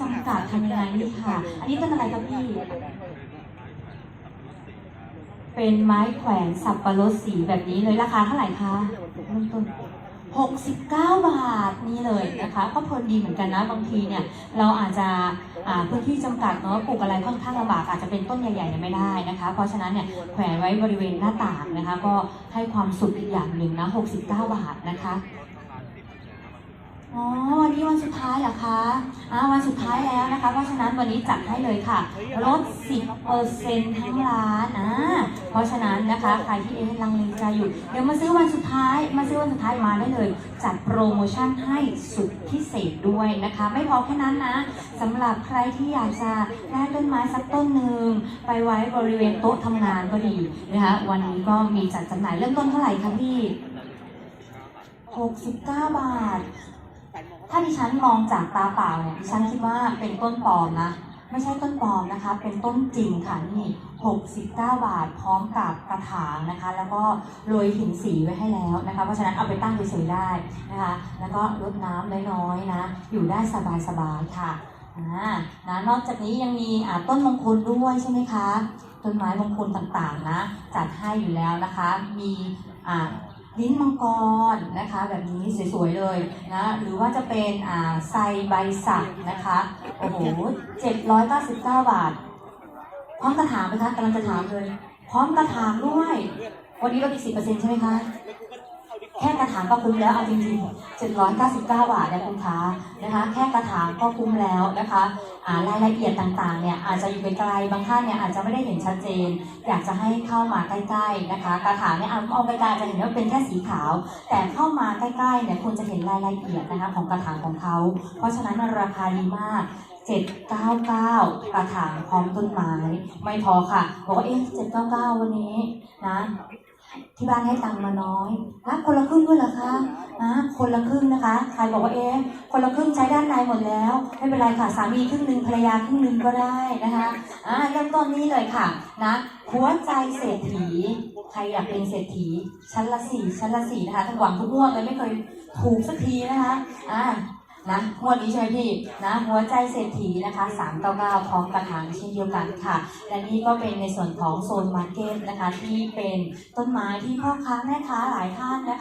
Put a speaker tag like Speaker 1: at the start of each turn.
Speaker 1: จำกัดทำยังไงนี่ค่ะ อันนี้ต้นอะไรครับพี่ เป็นไม้แขวนสับปะรดสีแบบนี้เลยราคาเท่าไหร่คะเริ่มต้น69 บาทนี่เลยนะคะ ก็พลินดีเหมือนกันนะบางทีเนี่ยเราอาจจะพื้นที่จำกัดเนาะปลูกอะไรค่อนข้างลำบากอาจจะเป็นต้นใหญ่ๆเนี่ยไม่ได้นะคะ เพราะฉะนั้นเนี่ยแขวนไว้บริเวณหน้าต่างนะคะ ก็ให้ความสุขอีกอย่างหนึ่งนะ69 บาทนะคะ อ๋อวันนี้วันสุดท้ายเหรอคะอ่าวันสุดท้ายแล้วนะคะ เพราะฉะนั้นวันนี้จัดให้เลยค่ะ ลด 10%ทั้งร้านอ่าเพราะฉะนั้นนะคะ ใครที่เอ๊ะลังเลใจอยู่ เดี๋ยวมาซื้อวันสุดท้าย มาซื้อวันสุดท้ายมาได้เลย จัดโปรโมชั่นให้สุดพิเศษด้วยนะคะ ไม่พอแค่นั้นนะสำหรับใครที่อยากจะได้ต้นไม้สักต้นหนึ่งไปไว้บริเวณโต๊ะทำงานก็ดีนะคะ วันนี้ก็มีจัดจำหน่ายเริ่มต้นเท่าไหร่คะพี่69 บาท ถ้าดิฉันมองจากตาเปล่าเนี่ยดิฉันคิดว่าเป็นต้นปลอมนะ ไม่ใช่ต้นปลอมนะคะ เป็นต้นจริงค่ะนี่69 บาท พร้อมกับกระถางนะคะ แล้วก็โรยหินสีไว้ให้แล้วนะคะ เพราะฉะนั้นเอาไปตั้งเฉยๆได้นะคะ แล้วก็รดน้ำน้อยๆนะ อยู่ได้สบายๆค่ะอ่านะนอกจากนี้ยังมีต้นมงคลด้วยใช่ไหมคะ ต้นไม้มงคลต่างๆนะ จัดให้อยู่แล้วนะคะ มีอ่า ลิ้นมังกรนะคะ แบบนี้สวยๆเลยนะหรือว่าจะเป็นอ่าไซใบสักนะคะโอ้โห799บาท พร้อมกระถางไหมคะกำลังจะถามเลย พร้อมกระถางด้วย วันนี้ลดอีก10%ใช่ไหมคะแค่กระถางก็คุ้มแล้วเอาจริงๆ799 บาทนะคุณคะนะคะ แค่กระถางก็คุ้มแล้วนะคะ รายละเอียดต่างๆเนี่ยอาจจะอยู่ไกลๆบางท่านเนี่ยอาจจะไม่ได้เห็นชัดเจน อยากจะให้เข้ามาใกล้ๆนะคะกระถางเนี่ยเอาเอาไกลๆจะเห็นว่าเป็นแค่สีขาว แต่เข้ามาใกล้ๆเนี่ยคุณจะเห็นรายละเอียดนะคะของกระถางของเขา เพราะฉะนั้นราคาดีมาก799 กระถางพร้อมต้นไม้ไม่พอค่ะบอกว่าเอ๊ะ799 วันนี้นะ ที่บ้านให้ตังมาน้อยรับคนละครึ่งด้วยเหรอคะ นะคนละครึ่งนะคะใครบอกว่าเอ๊ะคนละครึ่งใช้ด้านในหมดแล้ว ไม่เป็นไรค่ะสามีครึ่งหนึ่งภรรยาครึ่งหนึ่งก็ได้นะคะอ่าเริ่มต้นนี้เลยค่ะนะหัวใจเศรษฐี ใครอยากเป็นเศรษฐี ชั้นละสี่ชั้นละสี่นะคะทั้งหวังทุกงวดเลยไม่เคยถูกสักทีนะคะอ่านะงวดนี้ใช่ไหมพี่นะหัวใจเศรษฐีนะคะ399พร้อมกระถางเช่นเดียวกันค่ะ และนี่ก็เป็นในส่วนของโซนมาร์เก็ตนะคะที่เป็นต้นไม้ที่พ่อค้าแม่ค้าหลายท่านนะคะ